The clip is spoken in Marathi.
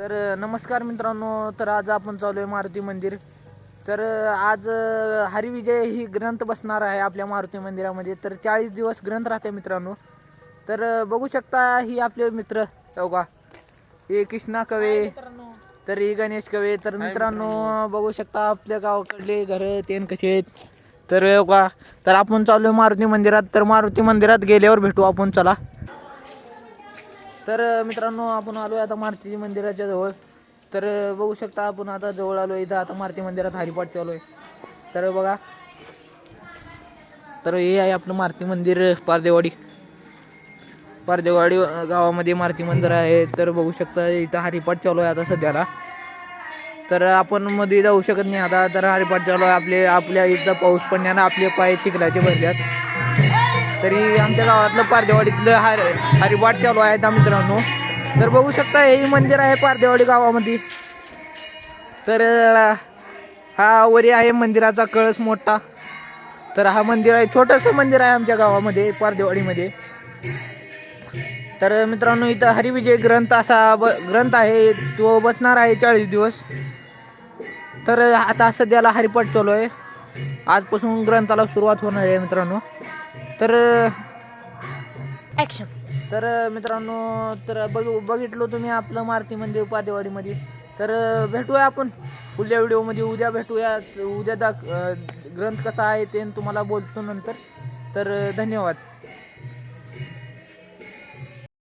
तर नमस्कार मित्रांनो तर आज आपण चालू आहे मारुती मंदिर. तर आज हरिविजय ही ग्रंथ बसणार आहे आपल्या मारुती मंदिरामध्ये. तर चाळीस दिवस ग्रंथ राहते मित्रांनो. तर बघू शकता ही आपले मित्र. हो का? हे कृष्णा कवे तर ही गणेश कवे. तर मित्रांनो बघू शकता आपल्या गावाकडले घर तेन कसे आहेत. तर हो का? तर आपण चालू आहे मारुती मंदिरात. तर मारुती मंदिरात गेल्यावर भेटू आपण. चला. तर मित्रांनो आपण आलो आहे आता मारुती मंदिराच्या जवळ. तर बघू शकता आपण आता जवळ आलो इथं. आता मारुती मंदिरात हरिपाठ चालू आहे. तर बघा. तर हे आहे आपलं मारुती मंदिर पारदेवाडी. पारदेवाडी गावामध्ये मारुती मंदिर आहे. तर बघू शकता इथं हरिपाठ चालू आहे आता सध्याला. तर आपण मध्ये जाऊ शकत नाही आता. तर हरिपाठ चालू आहे. आपले आपल्या इथं पाऊस पडण्यानं आपले पाय चिखलाचे भरल्यात. तरी आमच्या गावातलं पारदेवाडीतलं हर हरिपाठ चालू आहे त्या मित्रांनो. तर बघू शकता हे मंदिर आहे पारदेवाडी गावामध्ये. तर हा वरी आहे मंदिराचा कळस मोठा. तर हा मंदिर आहे छोटंसं मंदिर आहे आमच्या गावामध्ये पारदेवाडीमध्ये. तर मित्रांनो इथं हरिविजय ग्रंथ असा ब ग्रंथ आहे तो बसणार आहे चाळीस दिवस. तर आता सध्याला हरिपाठ चालू आहे. आजपासून ग्रंथाला सुरुवात होणार आहे मित्रांनो. तर ॲक्शन तर मित्रांनो तर बघ बघितलो तुम्ही आपलं मारुती मंदिर पादेवाडीमध्ये तर भेटूया आपण पुढल्या व्हिडिओमध्ये. उद्या भेटूया. उद्या दाख ग्रंथ कसा आहे ते तुम्हाला बोलतो नंतर. तर धन्यवाद.